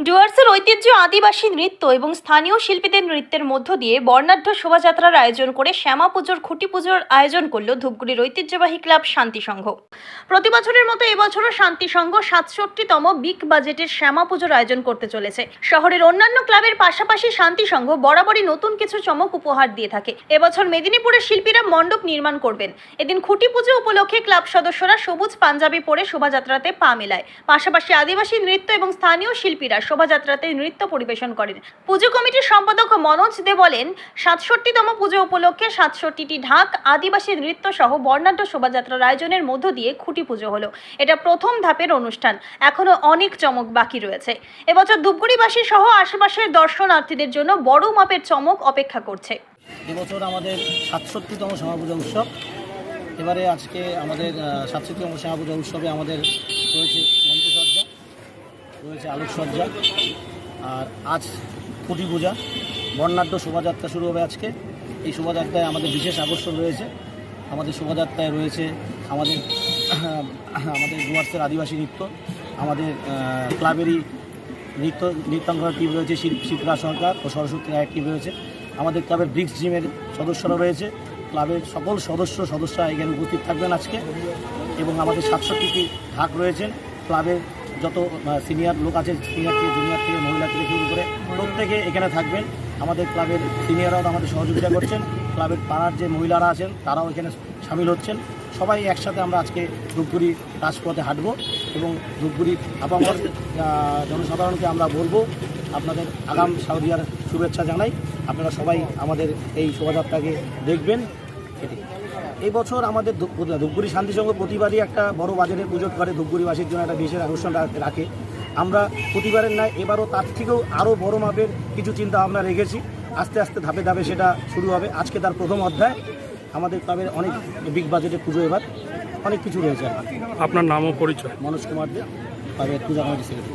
ডুয়ার্সের ঐতিহ্য আদিবাসী নৃত্য এবং স্থানীয় শিল্পীদের নৃত্যের মধ্য দিয়ে বর্ণাঢ্য শোভাযাত্রার আয়োজন করে শ্যামা পুজোর, খুঁটি পুজোর আয়োজন করল ধূপগুড়ির ঐতিহ্যবাহী ক্লাব শান্তি সংঘ। প্রতি বছরের মতো এবছরও শান্তি সংঘ সাতষট্টিতম বিগ বাজেটের শ্যামা পুজোর আয়োজন করতে চলেছে। শহরের অন্যান্য ক্লাবের পাশাপাশি শান্তি সংঘ বরাবরই নতুন কিছু চমক উপহার দিয়ে থাকে। এবছর মেদিনীপুরের শিল্পীরা মণ্ডপ নির্মাণ করবেন। এদিন খুঁটি পুজো উপলক্ষে ক্লাব সদস্যরা সবুজ পাঞ্জাবি পরে শোভাযাত্রাতে পা মেলায়। পাশাপাশি আদিবাসী নৃত্য এবং স্থানীয় শিল্পীরা শোভাযাত্রাতে নৃত্য পরিবেশন করেন। পুজো কমিটির সম্পাদক মনোজ দে বলেন, সাতষট্টিতম পুজো উপলক্ষে সাতষট্টিটি ঢাক আদিবাসী নৃত্য সহ বর্ণাঢ্য শোভাযাত্রার আয়োজনের মধ্য দিয়ে খুঁটি পুজো হলো। এটা প্রথম ধাপের অনুষ্ঠান, এখনও অনেক চমক বাকি রয়েছে। এবছর ধূপগুড়িবাসী সহ আশেপাশের দর্শনার্থীদের জন্য বড় মাপের চমক অপেক্ষা করছে। এবছর আমাদের সাতষট্টিতম শ্যামাপূজা উৎসব। এবারে আজকে আমাদের সাতষট্টিতম শ্যামাপূজা উৎসবে আমাদের রয়েছে মঞ্চসজ্জা রয়েছে আলোকসজ্জা। আর আজ খুঁটি পূজা, বর্ণাঢ্য শোভাযাত্রা শুরু হবে আজকে। এই শোভাযাত্রায় আমাদের বিশেষ আকর্ষণ রয়েছে। আমাদের শোভাযাত্রায় রয়েছে আমাদের আমাদের ডুয়ার্সের আদিবাসী নৃত্য, আমাদের ক্লাবেরই নৃত্য, নৃত্যাঙ্গনা টিম রয়েছে শিল- শিল্পা সরকার ও সরস্বতী রায়ের টিম রয়েছে। আমাদের ক্লাবের ব্রিক্স জিমের সদস্যরা রয়েছে। ক্লাবের সকল সদস্য, সদস্যরা এখানে উপস্থিত থাকবেন আজকে। এবং আমাদের সাতষট্টিটি ভাগ রয়েছেন ক্লাবের যত সিনিয়র লোক আছে সিনিয়র থেকে জুনিয়র থেকে, মহিলা থেকে শুরু করে প্রত্যেকে এখানে থাকবেন। আমাদের ক্লাবের সিনিয়ররাও আমাদের সহযোগিতা করছেন। ক্লাবের পাড়ার যে মহিলারা আছেন, তারাও এখানে সামিল হচ্ছেন। সবাই একসাথে আমরা আজকে ধূপগুড়ি রাজপথে হাঁটবো এবং ধূপগুড়ি আপামর জনসাধারণকে আমরা বলব, আপনাদের আগাম সাউদিয়ার শুভেচ্ছা জানাই। আপনারা সবাই আমাদের এই শোভাযাত্রাকে দেখবেন। এটি। এই বছর আমাদের ধূপ- ধূপগুড়ি শান্তি সংঘ প্রতিবারই একটা বড় বাজারে পুজো করে ধূপগুড়িবাসীর জন্য একটা বিশেষ আকর্ষণ রাখে। আমরা প্রতিবারের নয় এবারও তার থেকেও আরও বড় মাপের কিছু চিন্তা ভাবনা রেখেছি। আস্তে আস্তে ধাপে ধাপে সেটা শুরু হবে। আজকে তার প্রথম অধ্যায়। আমাদের ক্লাবের অনেক বিগ বাজেটের পুজো এবার। অনেক কিছু রয়েছে আপনার নাম ও পরিচয়? মনোজ কুমার দে ক্লাবের পূজা কমিটি সেক্রেটারি